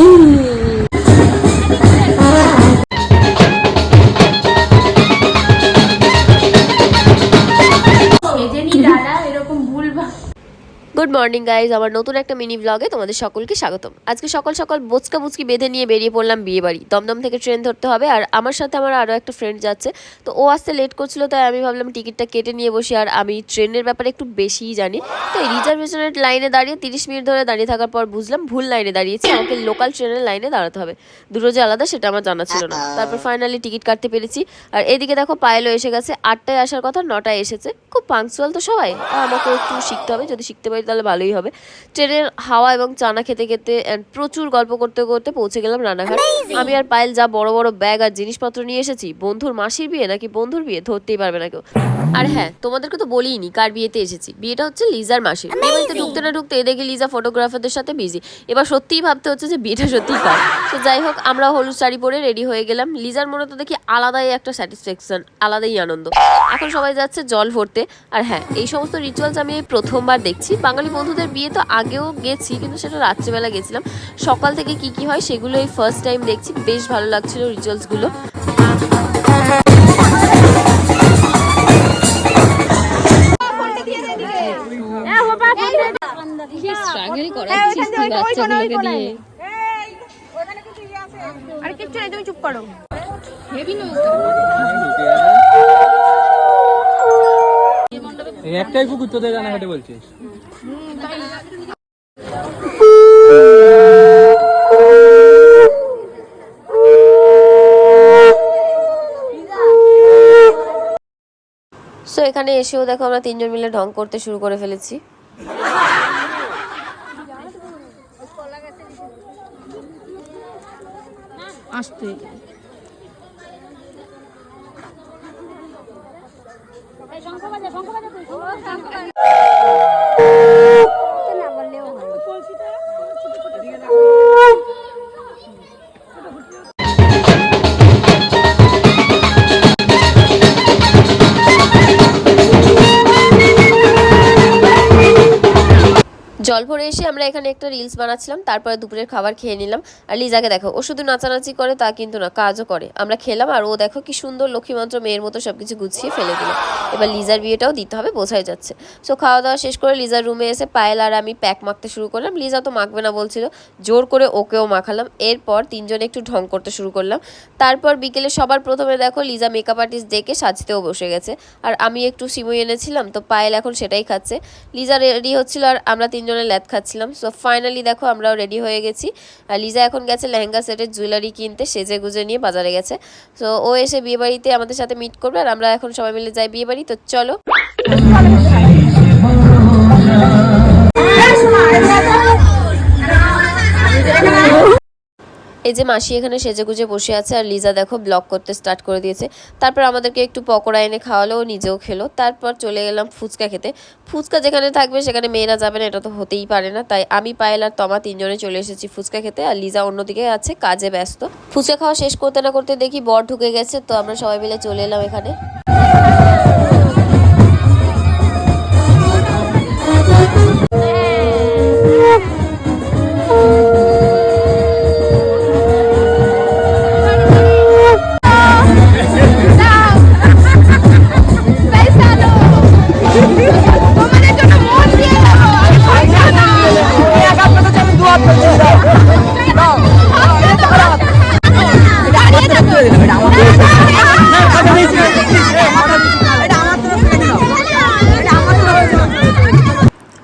Ooh. Good morning guys আমার নতুন একটা মিনি ব্লগে তোমাদের সকলকে স্বাগতম। আজকে সকাল সকাল বোচকা বুচকি বেঁধে নিয়ে বেরিয়ে পড়লাম বিয়ে বাড়ি। দমদম থেকে ট্রেন ধরতে হবে আর আমার সাথে আমার আরও একটা ফ্রেন্ড যাচ্ছে। তো ও আসতে লেট করছিল, তাই আমি ভাবলাম টিকিটটা কেটে নিয়ে বসি। আর আমি ট্রেনের ব্যাপারে একটু বেশিই জানি। তো এই রিজার্ভেশনের লাইনে দাঁড়িয়ে তিরিশ মিনিট ধরে দাঁড়িয়ে থাকার পর বুঝলাম ভুল লাইনে দাঁড়িয়েছি। আমাকে লোকাল ট্রেনের লাইনে দাঁড়াতে হবে। দুটো যে আলাদা, সেটা আমার জানা ছিল না। তারপর ফাইনালি টিকিট কাটতে পেরেছি। আর এদিকে দেখো পায়েলও এসে গেছে। আটটায় আসার কথা, নটায় এসেছে। খুব পাংচুয়াল তো সবাই। আর আমাকে একটু শিখতে হবে। যদি শিখতে পারি তাহলে ভালোই হবে। ট্রেনের হাওয়া এবং চানা খেতে খেতে and প্রচুর গল্প করতে করতে পৌঁছে গেলাম রানাঘাট আমি আর পায়েল যা বড় বড় ব্যাগ আর জিনিসপত্র নিয়ে এসেছি বন্ধুর মাসির বিয়ে নাকি বন্ধুর বিয়ে ধরতেই পারবে না কেউ। আর হ্যাঁ তোমাদেরকে তো বলিনি কার বিয়েতে এসেছি বিয়েটা হচ্ছে লিজার মাসির। বিয়ে বাড়িতে ঢুকতে না ঢুকতে দেখি লিজা ফটোগ্রাফারদের সাথে বিজি এবার সত্যিই ভাবতে হচ্ছে যে বিয়েটা সত্যিই কার। তো যাই হোক আমরা হলুদ শাড়ি পরে রেডি হয়ে গেলাম। লিজার মনে তো দেখি আলাদাই একটা স্যাটিসফ্যাকশন আলাদাই আনন্দ। এখন সবাই যাচ্ছে জল ভরতে। আর হ্যাঁ এই সমস্ত রিচুয়ালস আমি এই প্রথমবার দেখছি। বাঙালি বন্ধুদের বিয়ে তো আগেও গেছি কিন্তু সেটা রাত্রেবেলা গেছিলাম। সকাল থেকে কি কি হয় সেগুলো এই ফার্স্ট টাইম দেখছি বেশ ভালো লাগছিল রিচুয়ালসগুলো আরে কিচ্ছু নেই তুমি চুপ করো। একটাই কুকুর তোদের রানাঘাটে বলছিস? সো এখানে এসেও দেখো আমরা তিনজন মিলে ঢং করতে শুরু করে ফেলেছি। শঙ্খ বাজা শঙ্খ বাজা তুই জল ভরে এসে আমরা এখানে একটা রিলস বানাচ্ছিলাম, তারপরে দুপুরের খাবার খেয়ে নিলাম। আর লিজাকে দেখো, ও শুধু নাচানাচি করে, তা কিন্তু না, কাজও করে। আমরা খেলাম, আর ও দেখো কি সুন্দর লক্ষ্মীমন্ত্র মেয়ের মতো সবকিছু গুছিয়ে ফেলে দিল। এবার লিজার বিয়েটাও দিতে হবে, বোঝাই যাচ্ছে। সো খাওয়া দাওয়া শেষ করে লিজার রুমে এসে পায়েল আর আমি প্যাক মাখতে শুরু করলাম। লিজা তো মাখবে না বলছিল, জোর করে ওকেও মাখালাম। এরপর তিনজনে একটু ঢং করতে শুরু করলাম। তারপর বিকেলে সবার প্রথমে দেখো, লিজা মেকআপ আর্টিস্ট ডেকে সাজতেও বসে গেছে। আর আমি একটু সিমুই এনেছিলাম, তো পায়েল এখন সেটাই খাচ্ছে। লিজা রেডি হচ্ছিল, আর আমরা তিনজনে ল্যাদ খাচ্ছিলাম। সো ফাইনালি দেখো আমরাও রেডি হয়ে গেছি। আর লিজা এখন গেছে লেহেঙ্গা সেটের জুয়েলারি কিনতে, সেজে গুজে নিয়ে বাজারে গেছে। সো ও এসে বিয়েবাড়িতে আমাদের সাথে মিট করবে আর আমরা এখন সবাই মিলে যাই বিয়েবাড়ি। তো চলো। এই যে মাসি এখানে সেজে গুজে বসে আছে আর লিজা দেখো ব্লগ করতে স্টার্ট করে দিয়েছে। তারপর আমাদেরকে একটু পকোড়া এনে খাওয়ালো, ও নিজেও খেলো। তারপর চলে গেলাম ফুচকা খেতে। ফুচকা যেখানে থাকবে সেখানে মেয়েরা যাবে না, এটা তো হতেই পারে না। তাই আমি, পায়েল আর তমা তিনজনে চলে এসেছি ফুচকা খেতে আর লিজা অন্যদিকে আছে, কাজে ব্যস্ত। ফুচকা খাওয়া শেষ করতে না করতে দেখি বর ঢুকে গেছে, তো আমরা সবাই মিলে চলে এলাম এখানে।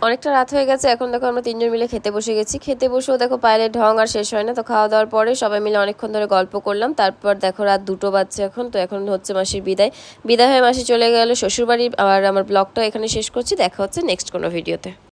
অনেকটা রাত হয়ে গেছে। এখন দেখো আমরা তিনজন মিলে খেতে বসে গেছি। খেতে বসেও দেখো পায়েলের ঢং আর শেষ হয় না। তো খাওয়া দাওয়ার পরে সবাই মিলে অনেকক্ষণ ধরে গল্প করলাম। তারপর দেখো রাত দুটো বাজছে এখন। তো এখন হচ্ছে মাসির বিদায়। বিদায় হয়ে মাসি চলে গেল শ্বশুরবাড়ি। আর আমার ব্লগটা এখানে শেষ করছি। দেখা হচ্ছে নেক্সট কোনো ভিডিওতে